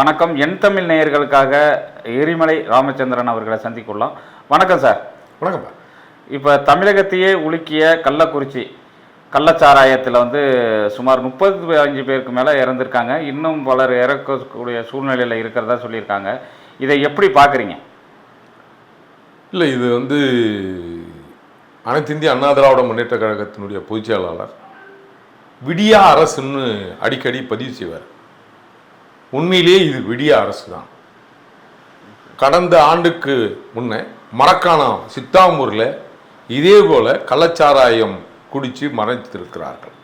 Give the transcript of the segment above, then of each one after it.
வணக்கம். என் தமிழ் நேயர்களுக்காக எரிமலை ராமச்சந்திரன் அவர்களை சந்திக்கொள்ளலாம். வணக்கம் சார். வணக்கம்ப்பா இப்போ தமிழகத்தையே உலுக்கிய கள்ளக்குறிச்சி கள்ளச்சாராயத்தில் வந்து சுமார் முப்பது அஞ்சு பேருக்கு மேலே இறந்துருக்காங்க. இன்னும் பலர் இறக்கக்கூடிய சூழ்நிலையில் இருக்கிறதா சொல்லியிருக்காங்க. இதை எப்படி பார்க்குறீங்க? இல்லை இது வந்து அனைத்து இந்திய அண்ணா திராவிட முன்னேற்ற கழகத்தினுடைய பொதுச் செயலாளர் விடியா அரசுன்னு அடிக்கடி பதிவு செய்வார். உண்மையிலேயே இது விடிய அரசு தான் கடந்த ஆண்டுக்கு முன்னே மரக்காணம் சித்தாமூரில் இதே போல கள்ளச்சாராயம் குடித்து மறைத்திருக்கிறார்கள்.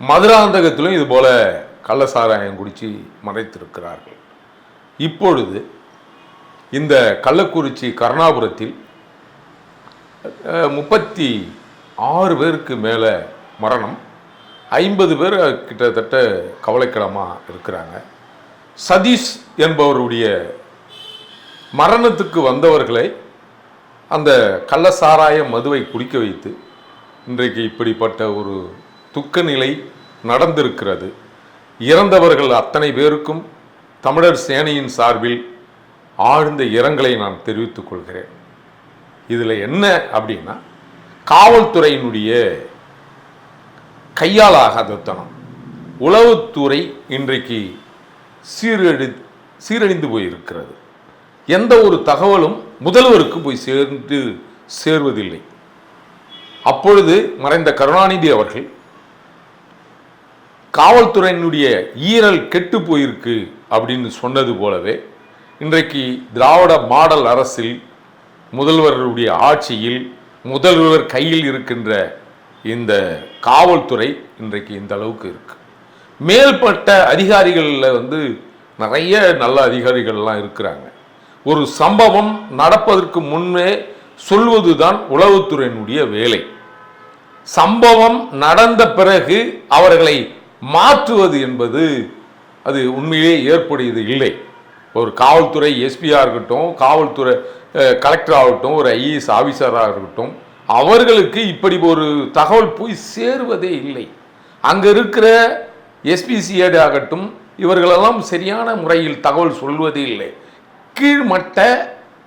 மதுராந்தகத்திலும் இது போல கள்ளச்சாராயம் குடித்து மறைத்திருக்கிறார்கள். இப்பொழுது இந்த கள்ளக்குறிச்சி கருணாபுரத்தில் முப்பத்தி ஆறு பேருக்கு மேலே மரணம். ஐம்பது பேர் கிட்டத்தட்ட கவலைக்கிடமாக இருக்கிறாங்க. சதீஷ் என்பவருடைய மரணத்துக்கு வந்தவர்களை அந்த கள்ளசாராய மதுவை குடிக்க வைத்து இன்றைக்கு இப்படிப்பட்ட ஒரு துக்க நிலை நடந்திருக்கிறது. இறந்தவர்கள் அத்தனை பேருக்கும் தமிழர் சேனையின் சார்பில் ஆழ்ந்த இரங்கலை நான் தெரிவித்துக் கொள்கிறேன். இதில் என்ன அப்படின்னா காவல்துறையினுடைய கையாலாகாதத்தனம் உளவுத்துறை இன்றைக்கு சீரழி சீரழிந்து போயிருக்கிறது. எந்த ஒரு தகவலும் முதல்வருக்கு போய் சேர்ந்து சேர்வதில்லை. அப்பொழுது மறைந்த கருணாநிதி அவர்கள் காவல்துறையினுடைய ஈரல் கெட்டு போயிருக்கு அப்படின்னு சொன்னது போலவே இன்றைக்கு திராவிட மாடல் அரசில் முதல்வருடைய ஆட்சியில் முதல்வர் கையில் இருக்கின்ற இந்த காவல்துறை இன்றைக்கு இந்த அளவுக்கு இருக்கு. மேல்பட்ட அதிகாரிகளில் வந்து நிறைய நல்ல அதிகாரிகள்லாம் இருக்கிறாங்க. ஒரு சம்பவம் நடப்பதற்கு முன்னே சொல்வதுதான் உளவுத்துறையினுடைய வேலை. சம்பவம் நடந்த பிறகு அவர்களை மாற்றுவது என்பது அது உண்மையிலே ஏற்புடையது இல்லை. ஒரு காவல்துறை எஸ்பியாக இருக்கட்டும் காவல்துறை கலெக்டர் ஆகட்டும் ஒரு ஐஏஎஸ் ஆஃபீஸராக இருக்கட்டும் அவர்களுக்கு இப்படி ஒரு தகவல் போய் சேருவதே இல்லை. அங்கே இருக்கிற எஸ்பிசிஏடு ஆகட்டும் இவர்களெல்லாம் சரியான முறையில் தகவல் சொல்வதே இல்லை. கீழ்மட்ட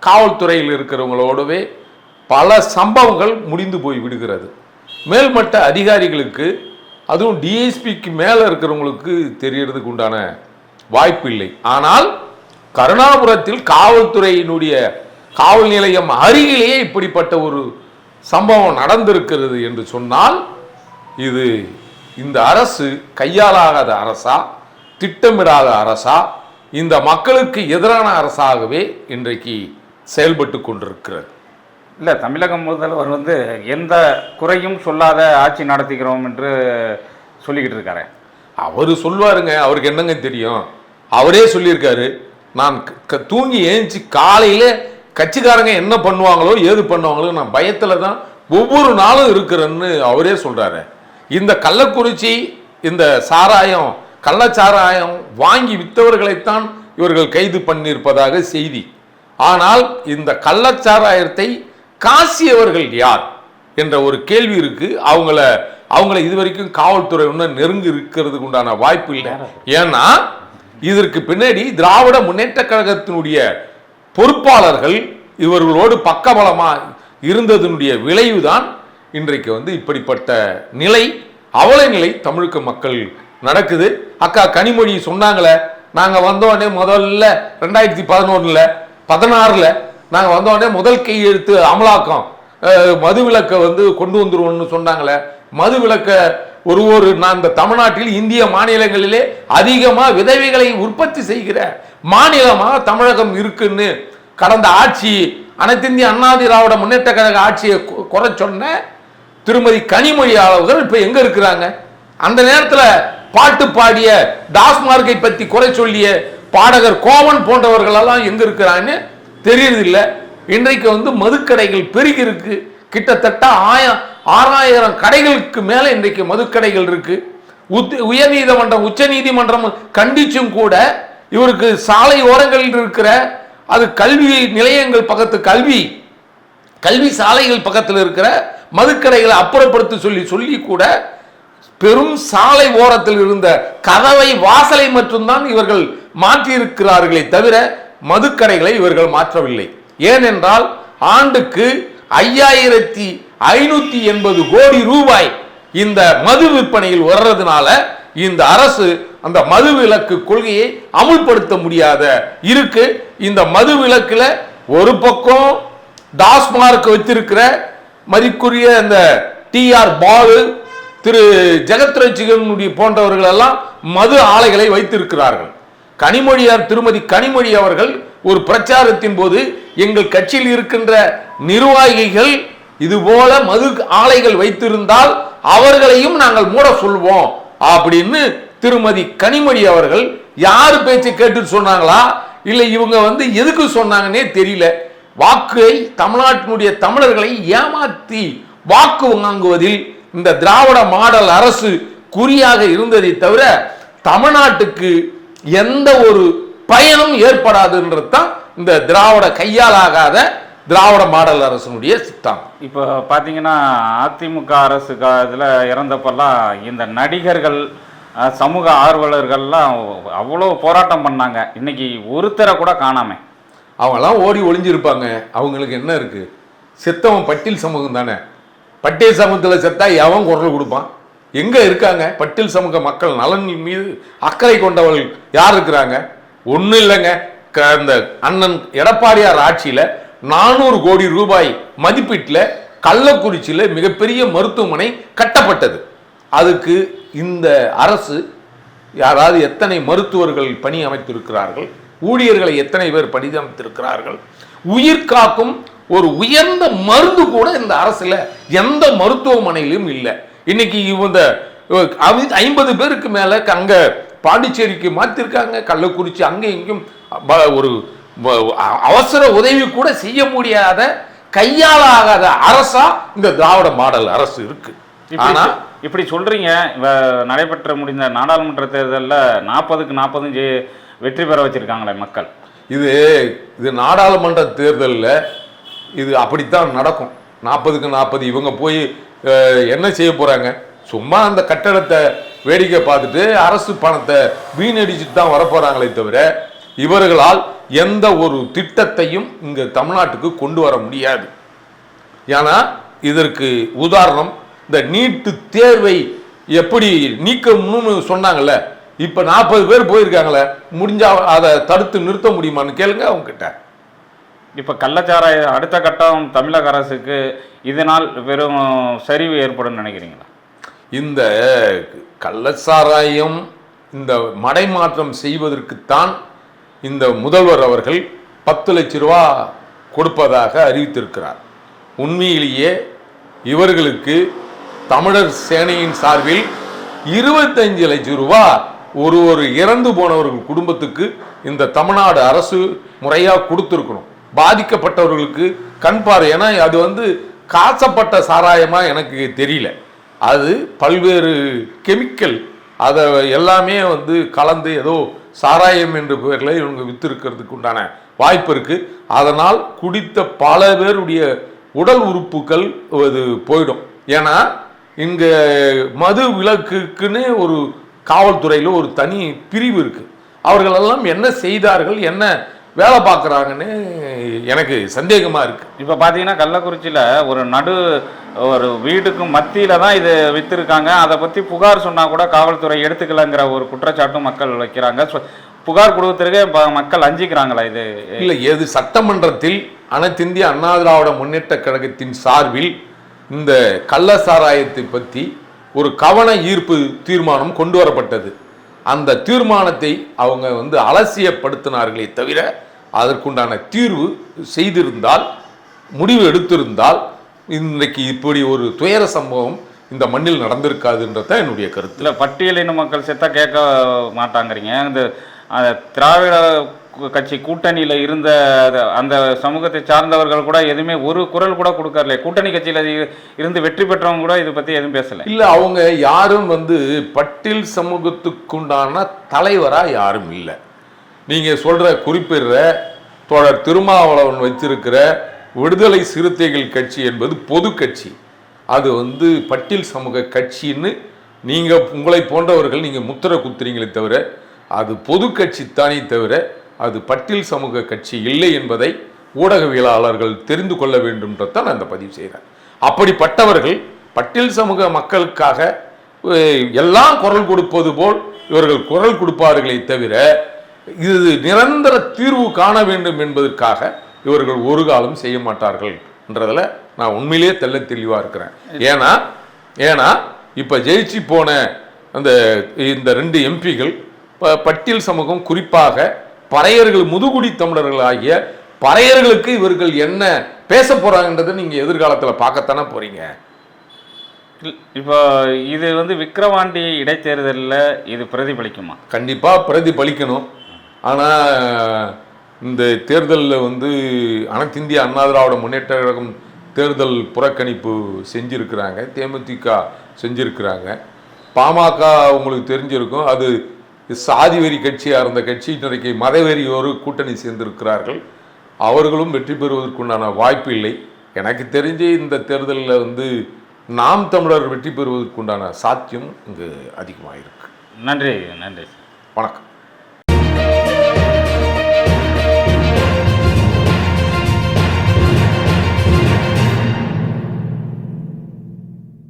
காவல்துறையில் இருக்கிறவங்களோடவே பல சம்பவங்கள் முடிந்து போய் விடுகிறது. மேல்மட்ட அதிகாரிகளுக்கு அதுவும் டிஎஸ்பிக்கு மேலே இருக்கிறவங்களுக்கு தெரியறதுக்கு உண்டான வாய்ப்பு இல்லை. ஆனால் கருணாபுரத்தில் காவல்துறையினுடைய காவல் நிலையம் அருகிலேயே இப்படிப்பட்ட ஒரு சம்பவம் நடந்திருக்கிறது என்று சொன்னால் இது இந்த அரசு கையாலாகாத அரசா திட்டமிடாத அரசா இந்த மக்களுக்கு எதிரான அரசாகவே இன்றைக்கு செயல்பட்டு கொண்டிருக்கிறது. இல்லை தமிழக முதல்வர் வந்து எந்த குறையும் சொல்லாத ஆட்சி நடத்திக்கிறோம் என்று சொல்லிக்கிட்டு இருக்காரு. அவர் சொல்வாருங்க அவருக்கு என்னங்க தெரியும்? அவரே சொல்லியிருக்காரு நான் தூங்கி ஏஞ்சி காலையில கட்சிக்காரங்க என்ன பண்ணுவாங்களோ ஏது பண்ணுவாங்களோ நான் பயத்தில் தான் ஒவ்வொரு நாளும் இருக்கிறேன்னு அவரே சொல்கிறாரு இந்த கள்ளக்குறிச்சி இந்த சாராயம் கள்ளச்சாராயம் வாங்கி விற்றவர்களைத்தான் இவர்கள் கைது பண்ணியிருப்பதாக செய்தி. ஆனால் இந்த கள்ளச்சாராயத்தை காசியவர்கள் யார்? என்ற ஒரு கேள்வி இருக்கு. அவங்கள அவங்கள இதுவரைக்கும் காவல்துறை இன்னும் நெருங்கி இருக்கிறதுக்கு உண்டான வாய்ப்பு இல்லை. ஏன்னா இதற்கு பின்னாடி திராவிட முன்னேற்ற கழகத்தினுடைய பொறுப்பாளர்கள் இவர்களோடு பக்கபலமாக இருந்ததனுடைய விளைவுதான் இன்றைக்கு வந்து இப்படிப்பட்ட நிலை அவல நிலை தமிழுக்கு மக்கள் நடக்குது. அக்கா கனிமொழி சொன்னாங்களே நாங்கள் வந்தோடனே முதல்ல ரெண்டாயிரத்தி பதினொன்றில் பதினாறில் நாங்கள் வந்தோடனே முதல் கையெழுத்து அமலாக்கம். மது விளக்கை வந்து கொண்டு வந்துருவோம்னு சொன்னாங்களே. மதுவிலக்க ஒரு ஒரு நான் இந்த தமிழ்நாட்டில் இந்திய மாநிலங்களிலே அதிகமாக விதவைகளை உற்பத்தி செய்கிற மாநிலமாக தமிழகம் இருக்குன்னு கடந்த ஆட்சி அனைத்திந்திய அண்ணா திராவிட முன்னேற்ற கழக ஆட்சியை குறை சொன்ன திருமதி கனிமொழி அவர்கள் இப்போ எங்கே இருக்கிறாங்க? அந்த நேரத்தில் பாட்டு பாடிய டாஸ்மார்க்கை பற்றி குறை சொல்லிய பாடகர் கோவன் போன்றவர்களெல்லாம் எங்கே இருக்கிறான்னு தெரியறதில்ல. இன்றைக்கு வந்து மதுக்கடைகள் பெருகி இருக்கு கிட்டத்தட்ட ஆயிரம் ஆறாயிரம் கடைகளுக்கு மேலே இன்றைக்கு மதுக்கடைகள் இருக்கு. உத் உயர்நீதிமன்றம் உச்ச நீதிமன்றம் கண்டிச்சும் கூட இவருக்கு சாலை ஓரங்களில் இருக்கிற அது கல்வி நிலையங்கள் பக்கத்து கல்வி கல்வி சாலைகள் பக்கத்தில் இருக்கிற மதுக்கடைகளை அப்புறப்படுத்த சொல்லி சொல்லி கூட பெரும் சாலை ஓரத்தில் இருந்த கதவை வாசலை மட்டும்தான் இவர்கள் மாற்றியிருக்கிறார்களே தவிர மதுக்கடைகளை இவர்கள் மாற்றவில்லை. ஏனென்றால் ஆண்டுக்கு ஐயாயிரத்தி ஐநூத்தி எண்பது கோடி ரூபாய் இந்த மது விற்பனையில் வர்றதுனால இந்த அரசு அந்த மது விலக்கு கொள்கையை அமுல்படுத்த முடியாத இருக்கு. இந்த மது விலக்கில் ஒரு பக்கம் டாஸ்மார்க் வச்சிருக்கிற மதிக்குரிய அந்த டிஆர் பாலு திரு. ஜெகத்ரட்சிகனுடைய போன்றவர்கள் எல்லாம் மது ஆலைகளை வைத்திருக்கிறார்கள். கனிமொழியார் திருமதி கனிமொழி அவர்கள் ஒரு பிரச்சாரத்தின் போது எங்கள் கட்சியில் இருக்கின்ற நிர்வாகிகள் இதுபோல மது ஆலைகள் வைத்திருந்தால் அவர்களையும் நாங்கள் மூட சொல்வோம் அப்படின்னு திருமதி கனிமொழி அவர்கள் யார் பேச்சை கேட்டு சொன்னாங்களா? இல்லை இவங்க வந்து எதுக்கு சொன்னாங்கன்னே தெரியல. வாக்கை தமிழ்நாட்டினுடைய தமிழர்களை ஏமாத்தி வாக்கு வாங்குவதில் இந்த திராவிட மாடல் அரசு குறியாக இருந்ததை தவிர தமிழ்நாட்டுக்கு எந்த ஒரு பயனும் ஏற்படாதுன்றது தான் இந்த திராவிட கையாலாகாத திராவிட மாடல் அரசனுடைய சித்தாந்தம். இப்போ பார்த்தீங்கன்னா அதிமுக அரசு இதில் இறந்தப்பெல்லாம் இந்த நடிகர்கள் சமூக ஆர்வலர்கள்லாம் அவ்வளோ போராட்டம் பண்ணாங்க. இன்னைக்கு ஒருத்தரை கூட காணாம. அவங்களாம் ஓடி ஒளிஞ்சிருப்பாங்க. அவங்களுக்கு என்ன இருக்கு? செத்தவன் பட்டியல் சமூகம் தானே. பட்டியல் சமூகத்தில் செத்தா எவன் குரல் கொடுப்பான்? எங்கே இருக்காங்க? பட்டியல் சமூக மக்கள் நலன் மீது அக்கறை கொண்டவர்கள் யார் இருக்கிறாங்க? ஒன்றும் இல்லைங்க. க- இந்த அண்ணன் எடப்பாடியார் ஆட்சியில் நானூறு கோடி ரூபாய் மதிப்பீட்டில் கள்ளக்குறிச்சியில் மிகப்பெரிய மருத்துவமனை கட்டப்பட்டது. அதுக்கு இந்த அரசு யாராவது எத்தனை மருத்துவர்கள் பணி அமைத்திருக்கிறார்கள் ஊழியர்களை எத்தனை பேர் பணி அமைத்திருக்கிறார்கள் உயிர் காக்கும் ஒரு உயர்ந்த மருந்து கூட இந்த அரசுல எந்த மருத்துவமனையிலும் இல்லை. இன்னைக்கு இந்த ஐம்பது பேருக்கு மேல அங்க பாண்டிச்சேரிக்கு மாத்திருக்காங்க கள்ளக்குறிச்சி அங்கே இங்கும் ஒரு அவசர உதவி கூட செய்ய முடியாத கையாளாகாத அரசா இந்த திராவிட மாடல் அரசு இருக்கு. ஆனா இப்படி சொல்கிறீங்க வ- நடைபெற்ற முடிந்த நாடாளுமன்ற தேர்தலில் நாற்பதுக்கு நாற்பதும் வெற்றி பெற வச்சிருக்காங்களே மக்கள். இது இது நாடாளுமன்ற தேர்தலில் இது அப்படித்தான் நடக்கும். நாற்பதுக்கு நாற்பது இவங்க போய் என்ன செய்ய போகிறாங்க சும்மா அந்த கட்டடத்தை வேடிக்கை பார்த்துட்டு அரசு பணத்தை வீணடிச்சுட்டு தான் வரப்போகிறாங்களே தவிர இவர்களால் எந்த ஒரு திட்டத்தையும் இங்கே தமிழ்நாட்டுக்கு கொண்டு வர முடியாது. ஏன்னா இதற்கு உதாரணம் இந்த நீட்டு தேர்வை எப்படி நீக்கணும்னு சொன்னாங்கல்ல இப்ப நாற்பது பேர் போயிருக்காங்களே முடிஞ்சா அதை தடுத்து நிறுத்த முடியுமான்னு கேளுங்க அவங்க கிட்ட இப்போ கள்ளச்சாராய அடுத்த கட்டம் தமிழக அரசுக்கு இதனால் வெறும் சரிவு ஏற்படும் நினைக்கிறீங்களா? இந்த கள்ளச்சாராயம் இந்த மடைமாற்றம் செய்வதற்குத்தான் இந்த முதல்வர் அவர்கள் பத்து லட்ச ரூபா கொடுப்பதாக அறிவித்திருக்கிறார். உண்மையிலேயே இவர்களுக்கு தமிழர் சேனையின் சார்பில் இருபத்தஞ்சு லட்சம் ரூபா ஒரு ஒரு இறந்து போனவர்கள் குடும்பத்துக்கு இந்த தமிழ்நாடு அரசு முறையாக கொடுத்துருக்கணும். பாதிக்கப்பட்டவர்களுக்கு கண் பாரு ஏன்னா அது வந்து காசப்பட்ட சாராயமாக எனக்கு தெரியல. அது பல்வேறு கெமிக்கல். அதை எல்லாமே வந்து கலந்து ஏதோ சாராயம் என்ற பெயரில் இவங்க வித்திருக்கிறதுக்கு உண்டான வாய்ப்பு இருக்குது அதனால் குடித்த பல பேருடைய உடல் உறுப்புகள் அது போயிடும். ஏன்னா இங்க மது விலக்குக்குன்னு ஒரு காவல்துறையில் ஒரு தனி பிரிவு இருக்கு. அவர்கள் எல்லாம் என்ன செய்தார்கள் என்ன வேலை பார்க்குறாங்கன்னு எனக்கு சந்தேகமா இருக்கு. இப்போ பார்த்தீங்கன்னா கள்ளக்குறிச்சியில் ஒரு நடு ஒரு வீட்டுக்கு மத்தியில தான் இது வித்திருக்காங்க. அதை பற்றி புகார் சொன்னால் கூட காவல்துறை எடுத்துக்கலங்கிற ஒரு குற்றச்சாட்டும் மக்கள் வைக்கிறாங்க. புகார் கொடுக்கறதுக்கே மக்கள் அஞ்சிக்கிறாங்களா இது? இல்லை எது சட்டமன்றத்தில் அனைத்திந்திய அண்ணா திராவிட முன்னேற்ற கழகத்தின் சார்பில் இந்த கள்ள சாராயத்தை பற்றி ஒரு கவன ஈர்ப்பு தீர்மானம் கொண்டு வரப்பட்டது. அந்த தீர்மானத்தை அவங்க வந்து அலசியப்படுத்தினார்களே தவிர அதற்குண்டான தீர்வு செய்திருந்தால் முடிவு எடுத்திருந்தால் இன்றைக்கு இப்படி ஒரு துயர சம்பவம் இந்த மண்ணில் நடந்திருக்காதுன்றதான் என்னுடைய கருத்து. இல்லை பட்டியலின மக்கள் செத்தா கேட்க மாட்டாங்கிறீங்க. இந்த திராவிட கட்சி கூட்டணியில் இருந்த அந்த சமூகத்தை சார்ந்தவர்கள் கூட எதுவுமே ஒரு குரல் கூட கொடுக்கறல கூட்டணி கட்சியில் இருந்து வெற்றி பெற்றவங்க கூட இதை பற்றி எதுவும் பேசலை. இல்லை அவங்க யாரும் வந்து பட்டில் சமூகத்துக்குண்டான தலைவராக யாரும் இல்லை. நீங்கள் சொல்கிற குறிப்பிடுற தோழர் திருமாவளவன் வச்சிருக்கிற விடுதலை சிறுத்தைகள் கட்சி என்பது பொது கட்சி. அது வந்து பட்டில் சமூக கட்சின்னு நீங்கள் உங்களை போன்றவர்கள் நீங்கள் முத்திரை குத்துறீங்களே தவிர அது பொது கட்சி தானே தவிர அது பட்டியல் சமூக கட்சி இல்லை என்பதை ஊடகவியலாளர்கள் தெரிந்து கொள்ள வேண்டும்ன்றதான் நான் பதிவு செய்கிறேன் அப்படிப்பட்டவர்கள் பட்டியல் சமூக மக்களுக்காக எல்லாம் குரல் கொடுப்பது போல் இவர்கள் குரல் கொடுப்பார்களே தவிர இது நிரந்தர தீர்வு காண வேண்டும் என்பதற்காக இவர்கள் ஒரு காலம் செய்ய மாட்டார்கள் என்றதில் நான் உண்மையிலேயே தெல்ல தெளிவாக இருக்கிறேன். ஏன்னா ஏன்னா இப்போ ஜெயிச்சு போன அந்த இந்த ரெண்டு எம்பிகள் ப- பட்டியல் சமூகம் குறிப்பாக பறையர்கள் முதுகுடி தமிழர்கள் ஆகிய பறையர்களுக்கு இவர்கள் என்ன பேச போறாங்கன்றதை நீங்க எதிர்காலத்தில் பார்க்கத்தானே போறீங்க? இல்- இப்போ இது வந்து விக்கிரவாண்டி இடைத்தேர்தலில் இது பிரதிபலிக்குமா? கண்டிப்பா பிரதிபலிக்கணும். ஆனா இந்த தேர்தலில் வந்து அனைத்து இந்திய அண்ணா திராவிட முன்னேற்ற கழகம் தேர்தல் புறக்கணிப்பு செஞ்சிருக்கிறாங்க தேமுதிக செஞ்சிருக்கிறாங்க. பாமக உங்களுக்கு தெரிஞ்சிருக்கும் அது சாதி வெறி கட்சியாக இருந்த கட்சி இன்றைக்கு மதவெறியோடு கூட்டணி சேர்ந்திருக்கிறார்கள். அவர்களும் வெற்றி பெறுவதற்குண்டான வாய்ப்பு இல்லை. எனக்கு தெரிஞ்சு இந்த தேர்தலில் வந்து நாம் தமிழர் வெற்றி பெறுவதற்குண்டான சாத்தியம் இங்கு அதிகமாக இருக்கு நன்றி நன்றி வணக்கம்.